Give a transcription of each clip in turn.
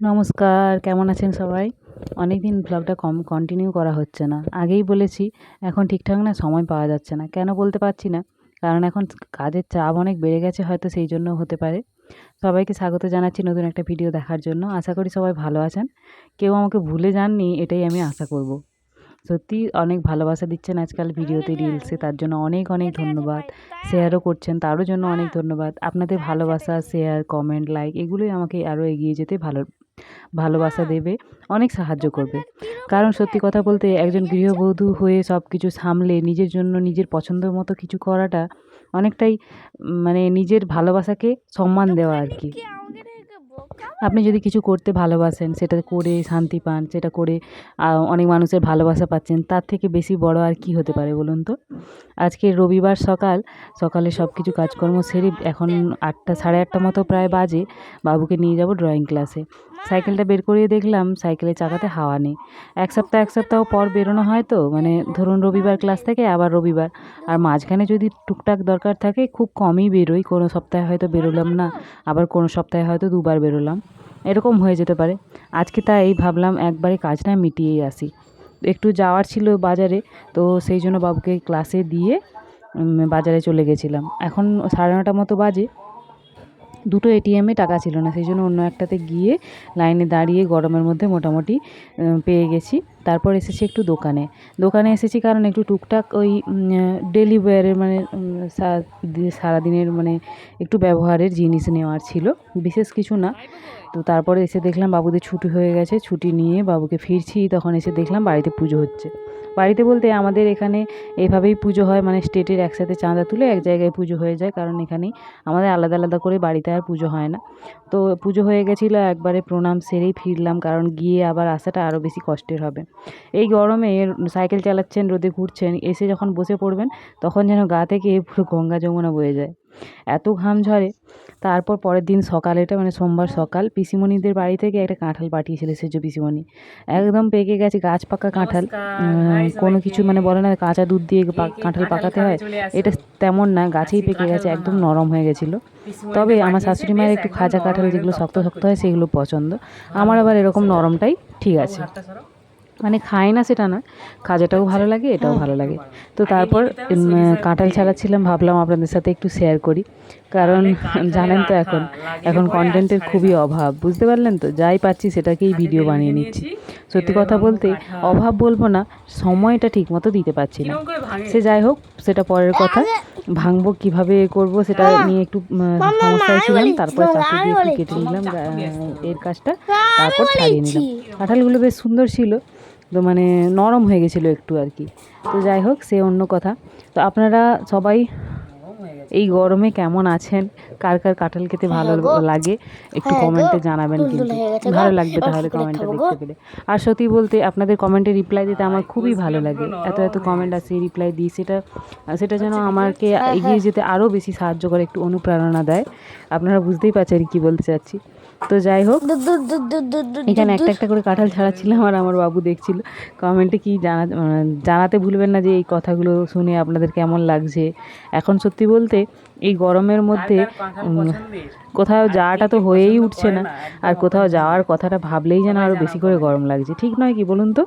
নমস্কার, কেমন আছেন সবাই? অনেক দিন ব্লগটা কম কন্টিনিউ করা হচ্ছে না। আগেই বলেছি, এখন ঠিকঠাক না, সময় পাওয়া যাচ্ছে না। কেন বলতে পারছি না? কারণ এখন কাজের চাপ অনেক বেড়ে গেছে হয়তো সেই জন্য হতে পারে। সবাইকে স্বাগত জানাচ্ছি নতুন একটা ভিডিও দেখার জন্য। আশা করি সবাই ভালো আছেন। কেউ আমাকে ভুলে যাননি, এটাই আমি আশা করব। সত্যি অনেক ভালোবাসা দিচ্ছেন আজকাল ভিডিওতে রিলসে তার জন্য অনেক অনেক ধন্যবাদ। শেয়ারও করছেন, তারও জন্য অনেক ধন্যবাদ। আপনাদের ভালোবাসা শেয়ার কমেন্ট লাইক এগুলোই আমাকে আরও এগিয়ে যেতে ভালো ভালোবাসা দেবে অনেক সাহায্য করবে। কারণ সত্যি কথা বলতে একজন গৃহবধূ হয়ে সব কিছু সামলে নিজের জন্য নিজের পছন্দ মতো কিছু করাটা অনেকটাই মানে নিজের ভালোবাসাকে সম্মান দেওয়া আর কি আপনি যদি কিছু করতে ভালোবাসেন সেটা করে শান্তি পান সেটা করে অনেক মানুষের ভালোবাসা পাচ্ছেন তার থেকে বেশি বড় আর কি হতে পারে বলুন তো? আজকে রবিবার সকাল সকালে সব কিছু কাজকর্ম সেরে এখন আটটা সাড়ে আটটা মতো প্রায় বাজে বাবুকে নিয়ে যাব ড্রয়িং ক্লাসে সাইকেলটা বের করিয়ে দেখলাম সাইকেলের চাকাতে হাওয়া নেই। এক সপ্তাহ এক সপ্তাহ পর বেরোনো হয় তো মানে ধরুন রবিবার ক্লাস থেকে আবার রবিবার। আর মাঝখানে যদি টুকটাক দরকার থাকে খুব কমই বেরোই। কোনো সপ্তাহে হয়তো বেরোলাম না আবার কোনো সপ্তাহে হয়তো দুবার বেরোলাম। এরকম হয়ে যেতে পারে। আজকে তাই ভাবলাম একবারে কাজটা মিটিয়েই আসি। একটু যাওয়ার ছিল বাজারে তো সেই জন্য বাবুকে ক্লাসে দিয়ে বাজারে চলে গেছিলাম। এখন সাড়ে নটা মতো বাজে। দুটো এটিএমে টাকা ছিল না, সেই জন্য অন্য একটাতে গিয়ে লাইনে দাঁড়িয়ে গরমের মধ্যে মোটামুটি পেয়ে গেছি। তারপর এসেছি একটু দোকানে। দোকানে এসেছি কারণ একটু টুকটাক ওই ডেলি ওয়্যারের মানে সারাদিনের মানে একটু ব্যবহারের জিনিস নেওয়ার ছিল, বিশেষ কিছু না। তো তারপরে এসে দেখলাম বাবুদের ছুটি হয়ে গেছে, ছুটি নিয়ে বাবুকে ফিরছি, তখন এসে দেখলাম বাড়িতে পুজো হচ্ছে। বাড়িতে বলতে আমাদের এখানে এভাবেই পুজো হয় মানে স্টেটের একসাথে চাঁদা তুলে এক জায়গায় পুজো হয়ে যায়, কারণ এখানেই আমাদের আলাদা আলাদা করে বাড়িতে আর পুজো হয় না। তো পুজো হয়ে গেছিল, একবারে প্রণাম সেরেই ফিরলাম, কারণ গিয়ে আবার আসাটা আরও বেশি কষ্টের হবে। এই গরমে সাইকেল চালাচ্ছেন, রোদে ঘুরছেন, এসে যখন বসে পড়বেন, তখন যেন গা থেকে পুরো গঙ্গা যমুনা বয়ে যায়। এত ঘাম ঝরে। তারপর পরের দিন সকালে এটা মানে সোমবার সকাল পিসিমণিদের বাড়ি থেকে একটা কাঁঠাল পাঠিয়েছিল সেজ পিসিমণি। একদম পেকে গেছে গাছ পাকা কাঁঠাল। কোনো কিছু মানে বলে না কাঁচা দুধ দিয়ে কাঁঠাল পাকাতে হয়। এটা তেমন না গাছেই পেকে গেছে একদম নরম হয়ে গেছিল। তবে আমার শাশুড়ি মায়ের একটু খাজা কাঁঠাল যেগুলো শক্ত শক্ত হয় সেগুলো পছন্দ আমার আবার এরকম নরমটাই ঠিক আছে। মানে খায় না সেটা না খাজাটাও ভালো লাগে এটাও ভালো লাগে। তো তারপর কাঁঠাল ছাড়াচ্ছিলাম ভাবলাম আপনাদের সাথে একটু শেয়ার করি। কারণ জানেন তো এখন এখন কন্টেন্টের খুবই অভাব বুঝতে পারলেন তো? যাই পাচ্ছি সেটাকেই ভিডিও বানিয়ে নিচ্ছি। সত্যি কথা বলতে অভাব বলব না সময়টা ঠিক মতো দিতে পারছি না। সে যাই হোক সেটা পরের কথা। ভাঙবো কীভাবে করব সেটা নিয়ে একটু সমস্যায় ছিলাম তারপরে চাকরি দিয়ে একটু কেটে নিলাম এর কাজটা তারপর ছাড়িয়ে নিলাম। কাঁঠালগুলো বেশ সুন্দর ছিল তো মানে নরম হয়ে গেছিল একটু আর কি। তো যাই হোক সে অন্য কথা। তো আপনারা সবাই এই গরমে কেমন আছেন? কার কার কাঁঠাল খেতে ভালো লাগে? একটু কমেন্টে জানাবেন কিন্তু। ভালো লাগবে তাহলে কমেন্টটা দেখতে পেলে। আর সত্যি বলতে আপনাদের কমেন্টে রিপ্লাই দিতে আমার খুবই ভালো লাগে। এত এত কমেন্ট আসে রিপ্লাই দিই। সেটা সেটা যেন আমাকে এগিয়ে যেতে আরও বেশি সাহায্য করে একটু অনুপ্রেরণা দেয়। আপনারা বুঝতেই পারছেন কী বলতে চাচ্ছি। তো যাই হোক। এখানে একটা একটা করে কাঁঠাল ছাড়াচ্ছিলাম আর আমার বাবু দেখছিল। কমেন্টে কি জানা জানাতে ভুলবেন না যে এই কথাগুলো শুনে আপনাদের কেমন লাগছে। এখন সত্যি বলতে এই গরমের মধ্যে কোথাও যাওয়াটা তো হয়েই উঠছে না। আর কোথাও যাওয়ার কথাটা ভাবলেই যেন আরও বেশি করে গরম লাগছে। ঠিক নয় কি বলুন তো?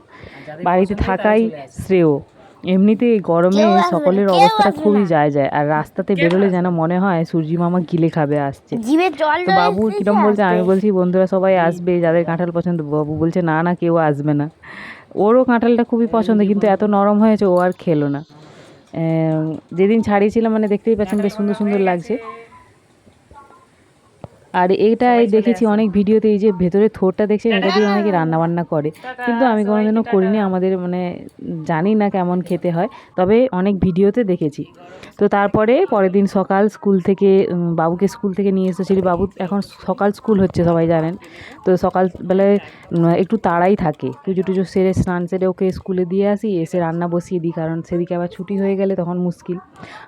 বাড়িতে থাকাই শ্রেয়। এমনিতে গরমে সকলের অবস্থাটা খুবই যায় যায়। আর রাস্তাতে বেরোলে যেন মনে হয় সূর্যি মামা গিলে খাবে আসছে। তো বাবু কিরম বলছে? আমি বলছি বন্ধুরা সবাই আসবে যাদের কাঁঠাল পছন্দ। বাবু বলছে না না কেউ আসবে না। ওরও কাঁঠালটা খুবই পছন্দ কিন্তু এত নরম হয়েছে ও আর খেলো না। যেদিন ছাড়িয়েছিলাম মানে দেখতেই পাচ্ছেন বেশ সুন্দর সুন্দর লাগছে। আর এইটাই দেখেছি অনেক ভিডিওতে এই যে ভেতরে থোরটা দেখছেন এটা দিয়ে অনেকে রান্নাবান্না করে। কিন্তু আমি কোনোদিনও করিনি আমাদের মানে জানি না কেমন খেতে হয় তবে অনেক ভিডিওতে দেখেছি। তো তারপরে পরের দিন সকাল স্কুল থেকে বাবুকে স্কুল থেকে নিয়ে এসেছিলি। বাবু এখন সকাল স্কুল হচ্ছে সবাই জানেন। তো সকালবেলায় একটু তাড়াই থাকে। পুজো টুজো সেরে স্নান সেরে ওকে স্কুলে দিয়ে আসি এসে রান্না বসিয়ে দিই কারণ সেদিকে আবার ছুটি হয়ে গেলে তখন মুশকিল।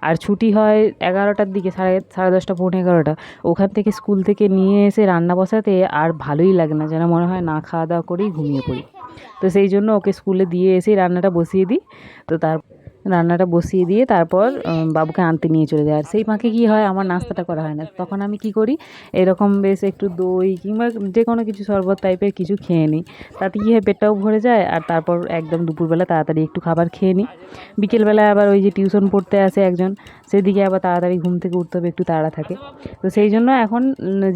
আর ছুটি হয় এগারোটার দিকে সাড়ে সাড়ে দশটা পৌনে এগারোটা। ওখান থেকে স্কুল থেকে নিয়ে এসে রান্না বসাতে আর ভালোই লাগে না। যেন মনে হয় না খাওয়া দাওয়া করেই ঘুমিয়ে পড়ি। তো সেই জন্য ওকে স্কুলে দিয়ে এসেই রান্নাটা বসিয়ে দিই। তো তার রান্নাটা বসিয়ে দিয়ে তারপর বাবুকে আনতে নিয়ে চলে যায়। আর সেই ফাঁকে কী হয়, আমার নাস্তাটা করা হয় না। তখন আমি কি করি, এরকম বেশ একটু দই কিংবা যে কোনো কিছু শরবত টাইপের কিছু খেয়ে নিই। তাতে কী হয়, পেটটাও ভরে যায় আর তারপর একদম দুপুরবেলা তাড়াতাড়ি একটু খাবার খেয়ে নিই। বিকেলবেলা আবার ওই যে টিউশন পড়তে আসে একজন, সেদিকে আবার তাড়াতাড়ি ঘুম থেকে উঠতে হবে, একটু তাড়া থাকে। তো সেই জন্য এখন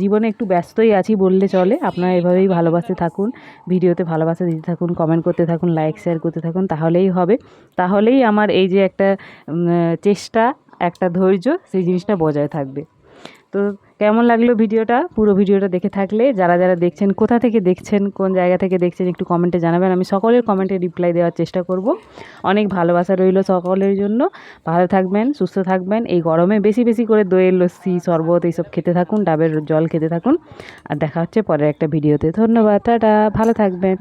জীবনে একটু ব্যস্তই আছি বললে চলে। আপনারা এভাবেই ভালোবাসতে থাকুন, ভিডিওতে ভালোবাসা দিতে থাকুন কমেন্ট করতে থাকুন লাইক শেয়ার করতে থাকুন, তাহলেই হবে। তাহলেই আমার এই যে একটা চেষ্টা, একটা ধৈর্য, সেই জিনিসটা বজায় থাকবে। তো কেমন লাগল ভিডিওটা? পুরো ভিডিওটা দেখে থাকলে, যারা যারা দেখছেন, কোথা থেকে দেখছেন, কোন জায়গা থেকে দেখছেন, একটু কমেন্টে জানাবেন। আমি সকলের কমেন্টে রিপ্লাই দেওয়ার চেষ্টা করব। অনেক ভালোবাসা রইল সকলের জন্য। ভালো থাকবেন, সুস্থ থাকবেন। এই গরমে বেশি বেশি করে দইয়ের লস্যি, শরবত এইসব খেতে থাকুন, ডাবের জল খেতে থাকুন। আর দেখা হচ্ছে পরের একটা ভিডিওতে। ধন্যবাদ, টাটা, ভালো থাকবেন।